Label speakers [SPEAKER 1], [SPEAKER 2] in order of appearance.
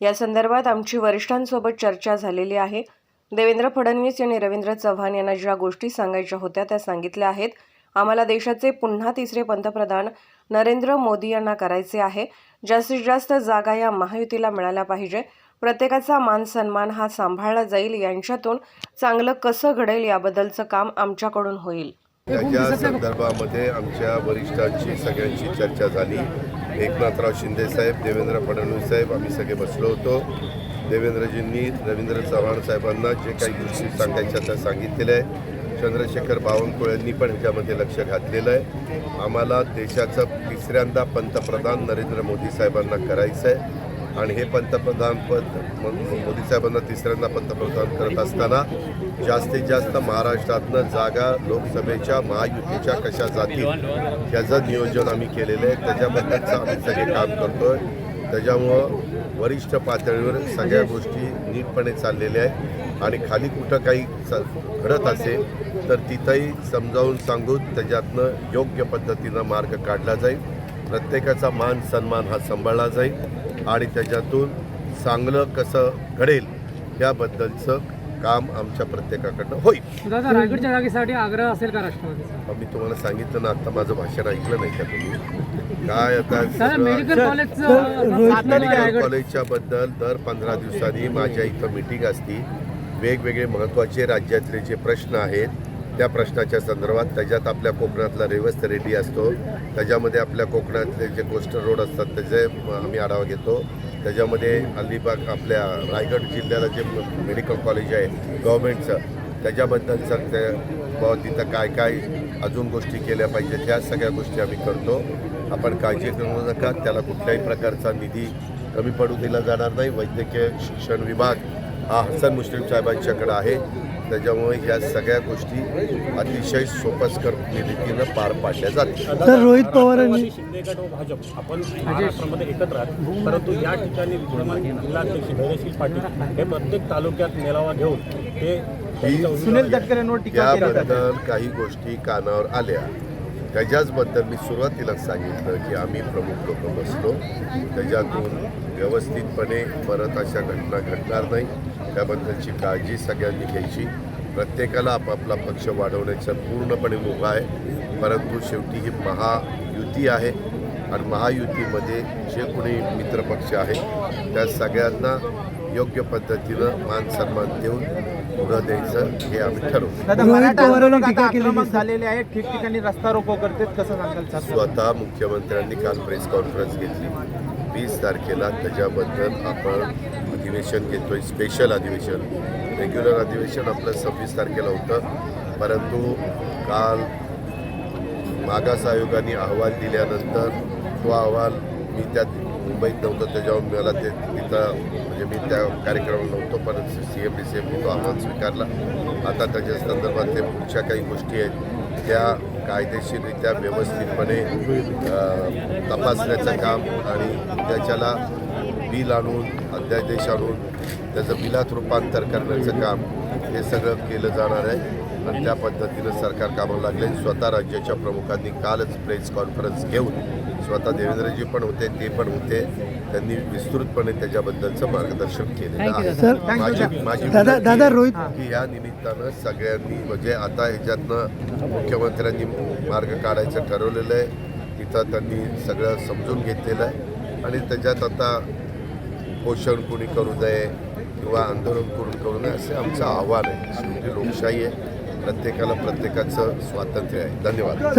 [SPEAKER 1] या संदर्भात आमची वरिष्ठांसोबत चर्चा झालेली आहे. देवेंद्र फडणवीस यांनी रवींद्र चव्हाण यांना ज्या गोष्टी सांगायच्या होत्या त्या सांगितल्या आहेत. आम्हाला देशाचे पुन्हा तिसरे पंतप्रधान नरेंद्र मोदी यांना करायचे आहे. जास्तीत जास्त जागा या महायुतीला मिळाल्या पाहिजे. प्रत्येकाचा मान सन्मान हा सांभाळला जाईल. यांच्यातून चांगलं कसं घडेल याबद्दलचं काम आमच्याकडून होईल.
[SPEAKER 2] त्याच्या संदर्भामध्ये आमच्या वरिष्ठांची सगळ्यांची चर्चा झाली. एकनाथराव शिंदे साहेब देवेंद्र फडणवीस साहेब आम्ही सगळे बसलो होतो. देवेंद्रजींनी रवींद्र चव्हाण साहेबांना जे काही गोष्टी सांगायच्या त्या सांगितलेल्या आहे चंद्रशेखर बावनकुळेंनी पण ह्याच्यामध्ये लक्ष घातलेलं आहे. आम्हाला देशाचं तिसऱ्यांदा पंतप्रधान नरेंद्र मोदी साहेबांना करायचं आहे. आणि हे पंतप्रधान पद मोदी साहेबांना तिसऱ्यांदा पंतप्रधान करत असताना जास्तीत जास्त महाराष्ट्रातनं जागा लोकसभेच्या महायुतीच्या कशा जातील याचं नियोजन आम्ही केलेलं आहे. त्याच्याबद्दलचं आम्ही सगळे काम आहे त्याच्यामुळं वरिष्ठ पातळीवर सगळ्या गोष्टी नीटपणे चाललेल्या आहेत. आणि खाली कुठं काही घडत असेल तर तिथंही समजावून सांगून त्याच्यातनं योग्य पद्धतीनं मार्ग काढला जाईल. प्रत्येकाचा मान सन्मान हा सांभाळला जाईल. आणि त्याच्यातून चांगलं कसं घडेल याबद्दलचं काम आमच्या प्रत्येकाकडनं होईल.
[SPEAKER 3] दादा रायगडच्या जागेसाठी आग्रह असेल का राष्ट्रवादीचा?
[SPEAKER 2] मी तुम्हाला सांगितलं ना आता माझं भाषण ऐकलं नाही का तुम्ही. काय आता
[SPEAKER 3] मेडिकल
[SPEAKER 2] कॉलेजच्या बद्दल दर पंधरा दिवसांनी माझ्या इथं मिटिंग असती वेगवेगळे महत्त्वाचे राज्यातले जे प्रश्न आहेत त्या प्रश्नाच्या संदर्भात त्याच्यात आपल्या कोकणातला रेवस्त रेड्डी असतो. त्याच्यामध्ये आपल्या कोकणातले जे कोस्टल रोड असतात त्याचे आम्ही आढावा घेतो. त्याच्यामध्ये अलिबाग आपल्या रायगड जिल्ह्याला जे मेडिकल कॉलेज आहे गव्हर्मेंटचं त्याच्याबद्दलचं ते बुवा तिथं काय काय अजून गोष्टी केल्या पाहिजेत त्या सगळ्या गोष्टी आम्ही करतो. आपण काळजी करू नका त्याला कुठल्याही प्रकारचा निधी कमी पडू दिला जाणार नाही. वैद्यकीय शिक्षण विभाग हा हसन मुश्रीफ साहेबांच्याकडे आहे. त्याच्यामुळे ह्या सगळ्या गोष्टी अतिशय सोपस्कर रीतीनं पार पाडल्या जातील
[SPEAKER 4] तर रोहित पवारांनी
[SPEAKER 5] राष्ट्रवादी शिंदे गट व भाजप आपण महाराष्ट्रामध्ये एकत्र आहात. परंतु या ठिकाणी विद्यमान जिल्हाध्यक्ष धैर्यशील पाटील हे प्रत्येक तालुक्यात मेळावा घेऊन ते त्यांच्या उमेदवारी-
[SPEAKER 4] तटकरेंवर टीका केली जाते.
[SPEAKER 2] याबद्दल काही गोष्टी कानावर आल्या. त्याच्याचबद्दल मी सुरुवातीलाच सांगितलं की आम्ही प्रमुख लोक बसलो. त्याच्यातून व्यवस्थितपणे परत अशा घटना घडणार नाही. त्याबद्दलची काळजी सगळ्यांनी घ्यायची. प्रत्येकाला आपापला पक्ष वाढवण्याचा पूर्णपणे मुभा आहे. परंतु शेवटी ही महायुती आहे आणि महायुतीमध्ये जे कोणी मित्रपक्ष आहेत त्या सगळ्यांना योग्य पद्धतीनं मान सन्मान देऊन पुढं द्यायचं हे आम्ही
[SPEAKER 4] दिसते.
[SPEAKER 6] झालेले आहेत. ठिकठिकाणी रस्ता रोको करतात. कसं सांगाल
[SPEAKER 2] स्वतः मुख्यमंत्र्यांनी काल प्रेस कॉन्फरन्स घेतली. वीस तारखेला त्याच्याबद्दल आपण अधिवेशन घेतो आहे स्पेशल अधिवेशन. रेग्युलर अधिवेशन आपलं सव्वीस तारखेला होतं. परंतु काल मागास आयोगाने अहवाल दिल्यानंतर तो अहवाल मी त्यात मुंबईत नव्हतो त्याच्यावर मला ते तिथं म्हणजे मी त्या कार्यक्रमाला नव्हतो परंतु सी एम डी सी एमने तो अहवाल स्वीकारला. आता त्याच्या संदर्भात ते पुढच्या काही गोष्टी आहेत. त्या कायदेशीररित्या व्यवस्थितपणे तपासण्याचं काम आणि त्याच्याला बिल आणून अध्यादेश आणून त्याचं बिलात रूपांतर करण्याचं काम हे सगळं केलं जाणार आहे. आणि त्या पद्धतीनं सरकार कामाला लागले. स्वतः राज्याच्या प्रमुखांनी कालच प्रेस कॉन्फरन्स घेऊन स्वतः देवेंद्रजी पण होते ते पण होते. त्यांनी विस्तृतपणे त्याच्याबद्दलचं मार्गदर्शन केलेलं आहे.
[SPEAKER 4] सर,
[SPEAKER 2] माझी माझी
[SPEAKER 4] दादा रोहित
[SPEAKER 2] की या निमित्तानं सगळ्यांनी म्हणजे आता ह्याच्यातनं मुख्यमंत्र्यांनी मार्ग काढायचं ठरवलेलं आहे. तिथं त्यांनी सगळं समजून घेतलेलं आहे. आणि त्याच्यात आता पोषण कुणी करू नये किंवा आंदोलन करून करू नये असे आमचं आव्हान आहे. शेवटी लोकशाही आहे. प्रत्येकाला प्रत्येकाचं स्वातंत्र्य आहे. धन्यवाद.